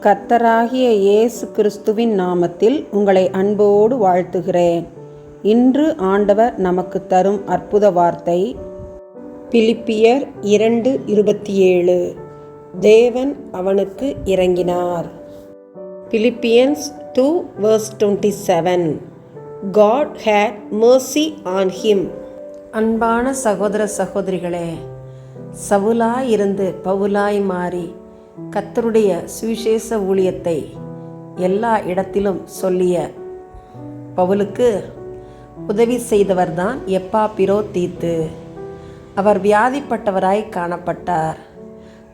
கர்த்தராகிய இயேசு கிறிஸ்துவின் நாமத்தில் உங்களை அன்போடு வாழ்த்துகிறேன். இன்று ஆண்டவர் நமக்கு தரும் அற்புத வார்த்தை பிலிப்பியர் இரண்டு இருபத்தி ஏழு. தேவன் அவனுக்கு இறங்கினார் Philippians two verse twenty seven God had mercy on him அன்பான சகோதர சகோதரிகளே சவுலாய் இருந்து பவுலாய் மாறி கத்தருடைய சுவிசேஷ ஊழியத்தை எல்லா இடத்திலும் சொல்லிய பவுலுக்கு உதவி செய்தவர்தான் எப்பா பிரோ தீத்து அவர் வியாதிப்பட்டவராய் காணப்பட்டார்.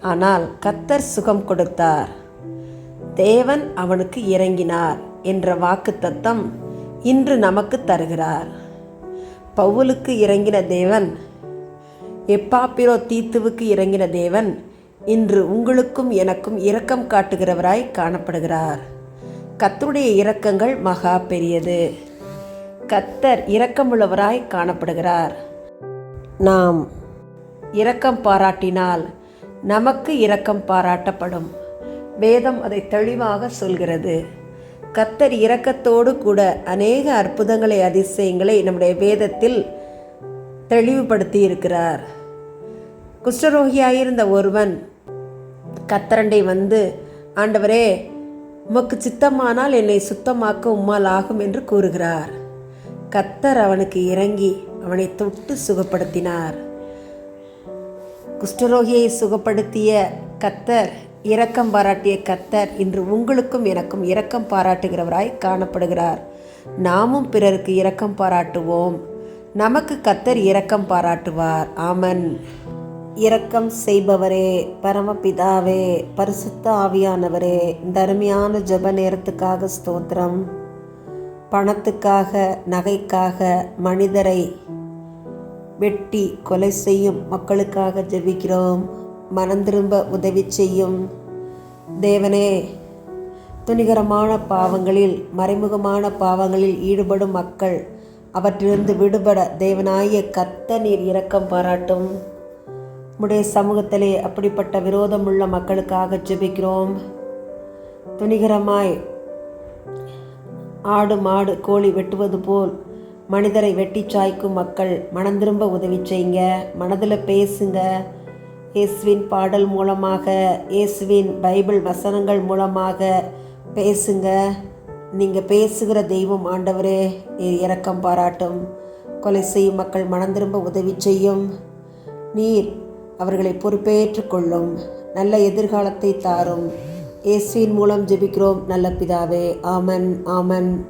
ஆனால் கத்தர் சுகம் கொடுத்தார். தேவன் அவனுக்கு இறங்கினார் என்ற வாக்கு தத்தம் இன்று நமக்கு தருகிறார். பவுலுக்கு இறங்கின தேவன் எப்பாப்பிரோ தீத்துவுக்கு இறங்கின தேவன் இன்று உங்களுக்கும் எனக்கும் இரக்கம் காட்டுகிறவராய் காணப்படுகிறார். கத்தருடைய இரக்கங்கள் மகா பெரியது. கத்தர் இரக்கமுள்ளவராய் காணப்படுகிறார். நாம் இரக்கம் பாராட்டினால் நமக்கு இரக்கம் பாராட்டப்படும். வேதம் அதை தெளிவாக சொல்கிறது. கத்தர் இரக்கத்தோடு கூட அநேக அற்புதங்களை அதிசயங்களை நம்முடைய வேதத்தில் தெளிவுபடுத்தி இருக்கிறார் குஷ்டரோகியாயிருந்த ஒருவன் கத்தரண்டை வந்து ஆண்டவரே உமக்கு சித்தமானால் என்னை சுத்தமாக்க உம்மால் ஆகும் என்று கூறுகிறார். கத்தர் அவனுக்கு இறங்கி அவனை தொட்டு சுகப்படுத்தினார். குஷ்டரோகியை சுகப்படுத்திய கத்தர் இரக்கம் பாராட்டிய கத்தர் இன்று உங்களுக்கும் எனக்கும் இரக்கம் பாராட்டுகிறவராய் காணப்படுகிறார். நாமும் பிறருக்கு இரக்கம் பாராட்டுவோம். நமக்கு கத்தர் இரக்கம் பாராட்டுவார். ஆமன். இரக்கம் செய்பவரே பரமபிதாவே பரிசுத்த ஆவியானவரே இந்த அருமையான ஜெப நேரத்துக்காக ஸ்தோத்திரம். பணத்துக்காக நகைக்காக மனிதரை வெட்டி கொலை செய்யும் மக்களுக்காக ஜெபிக்கிறோம். மனம் திரும்ப உதவி செய்யும். தேவனே துணிகரமான பாவங்களில் மறைமுகமான பாவங்களில் ஈடுபடும் மக்கள் அவற்றிலிருந்து விடுபட தேவனாய கத்த நீர் இரக்கம் பாராட்டும். உடைய சமூகத்திலே அப்படிப்பட்ட விரோதமுள்ள மக்களுக்காக ஜெபிக்கிறோம். துணிகரமாய் ஆடு மாடு கோழி வெட்டுவது போல் மனிதரை வெட்டி சாய்க்கும் மக்கள் மனம் திரும்ப உதவி செய்யுங்க. மனதில் பேசுங்க. இயேசுவின் பாடல் மூலமாக இயேசுவின் பைபிள் வசனங்கள் மூலமாக பேசுங்க. நீங்கள் பேசுகிற தெய்வம் ஆண்டவரே நீர் இரக்கம் பாராட்டும். கொலை செய்யும் மக்கள் மனம் திரும்ப உதவி செய்யும். நீர் அவர்களை பொறுப்பேற்றுக் கொள்ளும். நல்ல எதிர்காலத்தை தாரும். இயேசுவின் மூலம் ஜெபிக்கிறோம். நல்ல பிதாவே. ஆமன். ஆமன்.